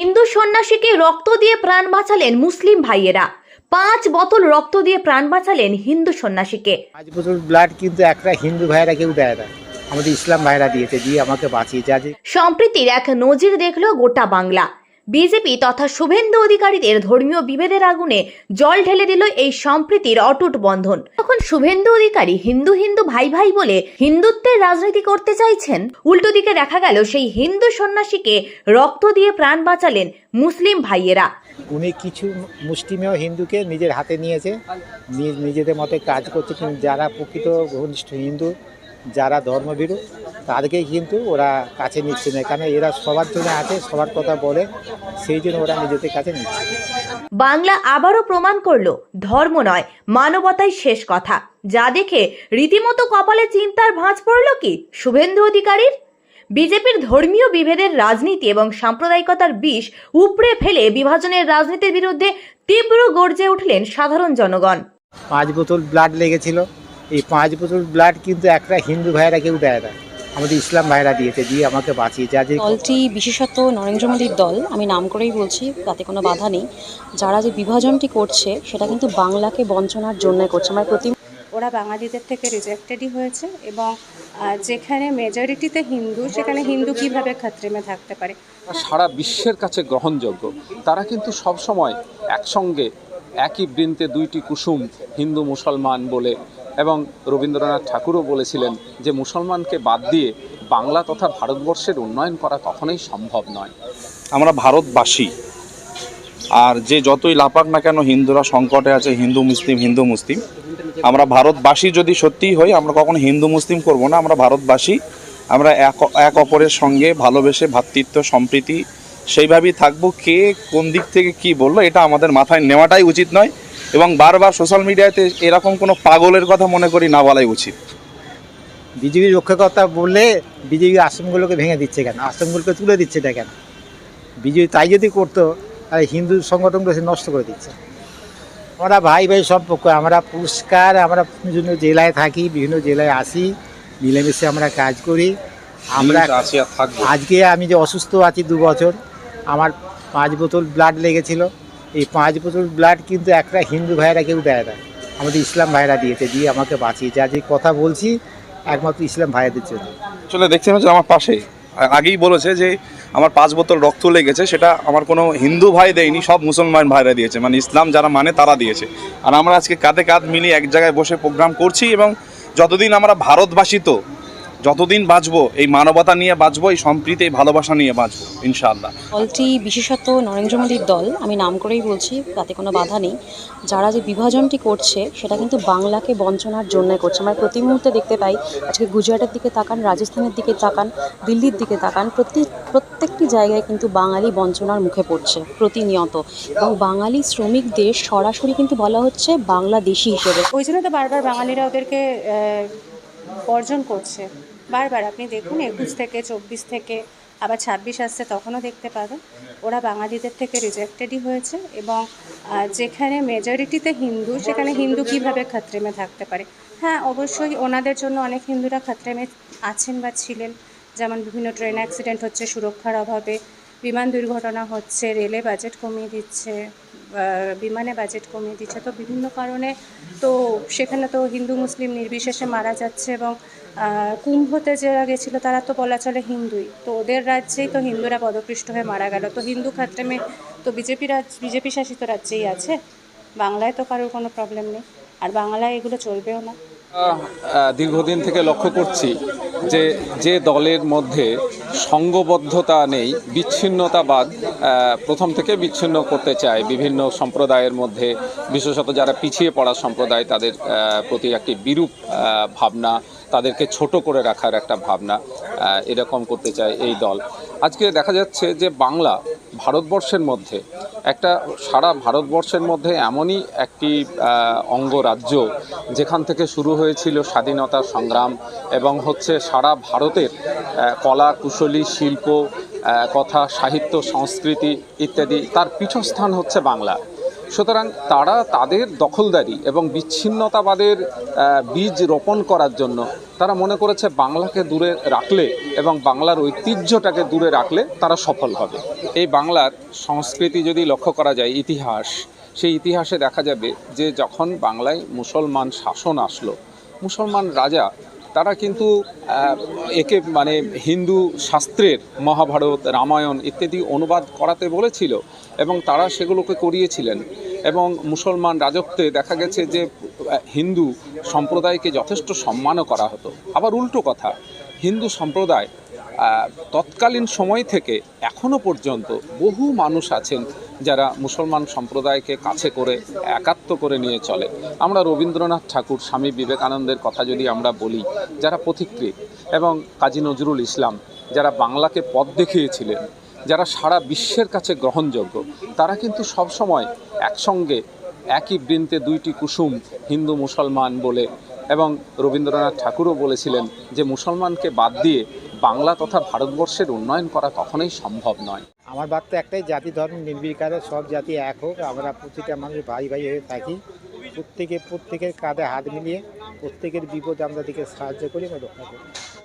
হিন্দু সন্ন্যাসীকে রক্ত দিয়ে প্রাণ বাঁচালেন মুসলিম ভাইয়েরা। পাঁচ বোতল রক্ত দিয়ে প্রাণ বাঁচালেন হিন্দু সন্ন্যাসীকে। পাঁচ বোতল ব্লাড কিন্তু একটা হিন্দু ভাইরা কেউ দেয় না। আমাদের ইসলাম ভাইরা দিয়েছে দিয়ে আমাকে বাঁচিয়েছে। আজ সম্প্রীতির এক নজির দেখল গোটা বাংলা। বিজেপি তথা শুভেন্দু অধিকারীদের ধর্মীয় বিভেদের আগুনে জল ঢেলে দিল এই সম্প্রীতির অটুট বন্ধন। তখন শুভেন্দু অধিকারী হিন্দু হিন্দু ভাই ভাই বলে হিন্দুত্বের রাজনীতি করতে চাইছেন। উল্টো দিকে দেখা গেল সেই হিন্দু সন্ন্যাসীকে রক্ত দিয়ে প্রাণ বাঁচালেন মুসলিম ভাইয়েরা। উনি কিছু মুসলিমেও হিন্দুকে নিজের হাতে নিয়েছে। নিজ নিজেদের মতে কাজ করছে যারা প্রকৃত ঘনিষ্ঠ হিন্দু যারা ধর্মভীরু তাদেরকেই কিন্তু ওরা কাছে নিচ্ছে না। কারণ এরা সবার জন্য আছে সবার কথা বলে সেই জন্য ওরা নিজেদের কাছে নিচ্ছে। বাংলা আবারও প্রমাণ করল ধর্ম নয় মানবতাই শেষ কথা। যা দেখে রীতিমতো কপালে চিন্তার ভাঁজ পড়ল কি শুভেন্দু অধিকারীর? বিজেপির ধর্মীয় বিভেদের রাজনীতি এবং সাম্প্রদায়িকতার বিষ উপড়ে ফেলে বিভাজনের রাজনীতির বিরুদ্ধে তীব্র গর্জে উঠলেন সাধারণ জনগণ। পাঁচ বোতল ব্লাড লেগেছিল। এই পাঁচ বোতল ব্লাড কিন্তু একটা হিন্দু ভাইরা কেউ দেয় না। আমাদের ইসলাম ভাইরা দিয়েছে দিয়ে আমাকে বাঁচিয়েছে। আজ যে দলটি বিশেষত নরেন্দ্র মোদীর দল আমি নাম করেই বলছি তাতে কোনো বাধা নেই। যারা যে বিভাজনটি করছে সেটা কিন্তু বাংলাকে বঞ্চনার জন্য করছে। আমার প্রতি ওরা বাঙালিদের থেকে রিজেক্টেডই হয়েছে এবং যেখানে মেজরিটিতে হিন্দু সেখানে হিন্দু কীভাবে খাত্রিমে থাকতে পারে? সারা বিশ্বের কাছে গ্রহণযোগ্য তারা কিন্তু সবসময় একসঙ্গে একই বৃন্তে দুইটি কুসুম হিন্দু মুসলমান বলে এবং রবীন্দ্রনাথ ঠাকুরও বলেছিলেন যে মুসলমানকে বাদ দিয়ে বাংলা তথা ভারতবর্ষের উন্নয়ন করা কখনোই সম্ভব নয়। আমরা ভারতবাসী। আর যে যতই লাপাক না কেন হিন্দুরা সংকটে আছে, হিন্দু মুসলিম হিন্দু মুসলিম, আমরা ভারতবাসী যদি সত্যিই হই, আমরা কখনো হিন্দু মুসলিম করব না, আমরা ভারতবাসী, আমরা এক এক অপরের সঙ্গে ভালোবেসে ভ্রাতৃত্ব সম্প্রীতি, সেইভাবেই থাকব। কে কোন দিক থেকে কি বলল, এটা আমাদের মাথায় নেওয়াটাই উচিত নয়। এবং বারবার সোশ্যাল মিডিয়াতে এরকম কোনো পাগলের কথা মনে করি না বলাই উচিত। বিজেপির রক্ষকর্তা বললে বিজেপি আশ্রমগুলোকে ভেঙে দিচ্ছে কেন? আশ্রমগুলোকে তুলে দিচ্ছে এটা কেন? বিজেপি তাই যদি করতো তাহলে হিন্দু সংগঠনগুলো সে নষ্ট করে দিচ্ছে। আমরা ভাই ভাই সম্পর্ক আমরা পুরস্কার আমরা বিভিন্ন জেলায় থাকি বিভিন্ন জেলায় আসি মিলেমিশে আমরা কাজ করি। আমরা আজকে আমি যে অসুস্থ আছি দু বছর আমার পাঁচ বোতল ব্লাড লেগেছিল। এই পাঁচ বোতল ব্লাড কিন্তু একটা হিন্দু ভাইরা কেউ দেয় না। আমাদের ইসলাম ভাইরা দিয়েছে, দিয়ে আমাকে বাঁচিয়েছে। আজ এই কথা বলছি, একমাত্র ইসলাম ভাইদের জন্য। আসলে দেখছেন পাচ্ছি আমার পাশে আগেই বলেছে যে আমার পাঁচ বোতল রক্ত লেগেছে, সেটা আমার কোনো হিন্দু ভাই দেয়নি, সব মুসলমান ভাইরা দিয়েছে। মানে ইসলাম যারা মানে তারা দিয়েছে। আর আমরা আজকে কাঁধে কাঁধ মিলিয়ে এক জায়গায় বসে প্রোগ্রাম করছি এবং যতদিন আমরা ভারতবাসী তো যতদিন বাঁচবো এই মানবতা নিয়ে বাঁচবো এই সম্প্রীতি এই ভালোবাসা নিয়ে বাঁচবো ইনশাআল্লাহ। দলটি বিশেষত নরেন্দ্র মোদীর দল আমি নাম করেই বলছি তাতে কোনো বাধা নেই। যারা যে বিভাজনটি করছে সেটা কিন্তু বাংলাকে বঞ্চনার জন্য করছে। আমরা প্রতি মুহূর্তে দেখতে পাই আজকে গুজরাটের দিকে তাকান রাজস্থানের দিকে তাকান দিল্লির দিকে তাকান প্রতি প্রত্যেকটি জায়গায় কিন্তু বাঙালি বঞ্চনার মুখে পড়ছে প্রতিনিয়ত। এবং বাঙালি শ্রমিকদের সরাসরি কিন্তু বলা হচ্ছে বাংলাদেশি হিসেবে। ওই জন্য তো বারবার বাঙালিরা ওদেরকে বর্জন করছে। বারবার, আপনি দেখুন, একুশ থেকে চব্বিশ থেকে আবার ছাব্বিশ আসছে, তখনও দেখতে পাবেন। ওরা বাঙালিদের থেকে রিজেক্টেডই হয়েছে এবং যেখানে মেজরিটিতে হিন্দু, সেখানে হিন্দু কীভাবে খাত্রিমে থাকতে পারে? হ্যাঁ অবশ্যই ওনাদের জন্য অনেক হিন্দুরা খাত্রিমে আছেন বা ছিলেন। যেমন বিভিন্ন ট্রেন অ্যাক্সিডেন্ট হচ্ছে, সুরক্ষার অভাবে, বিমান দুর্ঘটনা হচ্ছে, রেলে বাজেট কমিয়ে দিচ্ছে বিমানে বাজেট কমিয়ে দিচ্ছে। তো বিভিন্ন কারণে তো সেখানে তো হিন্দু, মুসলিম নির্বিশেষে মারা যাচ্ছে এবং কুম্ভতে যারা গেছিল তারা তো বলা চলে হিন্দুই। তো ওদের রাজ্যেই তো হিন্দুরা পদপৃষ্ট হয়ে মারা গেল। তো হিন্দু খাত্রেমে তো বিজেপি রাজ, বিজেপি শাসিত রাজ্যেই আছে। বাংলায় তো কারোর কোনো প্রবলেম নেই। আর বাংলায় এগুলো চলবেও না। দীর্ঘদিন থেকে লক্ষ্য করছি যে যে দলের মধ্যে সঙ্গবদ্ধতা নেই, বিচ্ছিন্নতাবাদ প্রথম থেকে বিচ্ছিন্ন করতে চায়। বিভিন্ন সম্প্রদায়ের মধ্যে, বিশেষত যারা পিছিয়ে পড়া সম্প্রদায়, তাদের প্রতি একটি বিরূপ ভাবনা, তাদেরকে ছোট করে রাখার একটা ভাবনা এরকম করতে চায় এই দল। আজকে দেখা যাচ্ছে যে বাংলা ভারতবর্ষের মধ্যে একটা সারা ভারতবর্ষের মধ্যে এমনই একটি অঙ্গরাজ্য যেখান থেকে শুরু হয়েছিল স্বাধীনতা সংগ্রাম এবং হচ্ছে সারা ভারতের কলা, কুশলী, শিল্প কথা, সাহিত্য, সংস্কৃতি ইত্যাদি, তার পীঠস্থান হচ্ছে বাংলা। সুতরাং তারা তাদের দখলদারি এবং বিচ্ছিন্নতাবাদের বীজ রোপণ করার জন্য তারা মনে করেছে বাংলাকে দূরে রাখলে এবং বাংলার ঐতিহ্যটাকে দূরে রাখলে তারা সফল হবে। এই বাংলার সংস্কৃতি যদি লক্ষ্য করা যায়, ইতিহাস, সেই ইতিহাসে দেখা যাবে যে যখন বাংলায় মুসলমান শাসন আসলো, মুসলমান রাজা তারা কিন্তু একে মানে হিন্দু শাস্ত্রের মহাভারত, রামায়ণ ইত্যাদি অনুবাদ করাতে বলেছিল এবং তারা সেগুলোকে করিয়েছিলেন। এবং মুসলমান রাজত্বে দেখা গেছে যে, হিন্দু সম্প্রদায়কে যথেষ্ট সম্মানও করা হতো। আবার উল্টো কথা, হিন্দু সম্প্রদায় তৎকালীন সময় থেকে এখনও পর্যন্ত বহু মানুষ আছেন যারা মুসলমান সম্প্রদায়কে কাছে করে একাত্ম করে নিয়ে চলে। আমরা রবীন্দ্রনাথ ঠাকুর, স্বামী বিবেকানন্দের কথা যদি আমরা বলি, যারা পথিকৃৎ এবং কাজী নজরুল ইসলাম, যারা বাংলাকে পথ দেখিয়েছিলেন, যারা সারা বিশ্বের কাছে গ্রহণযোগ্য, তারা কিন্তু সবসময় একসঙ্গে একই বৃন্তে দুইটি কুসুম হিন্দু মুসলমান বলে এবং রবীন্দ্রনাথ ঠাকুরও বলেছিলেন যে মুসলমানকে বাদ দিয়ে বাংলা তথা ভারতবর্ষের উন্নয়ন করা কখনোই সম্ভব নয়। আমার বার্তা একটাই জাতি, ধর্ম নির্বিকারে সব জাতি এক হোক। আমরা প্রতিটা মানুষ ভাই ভাই হয়ে থাকি। প্রত্যেকে, প্রত্যেকের কাঁধে হাত মিলিয়ে প্রত্যেকের বিপদে আমরা দিকে সাহায্য করি এবং রক্ষা করি।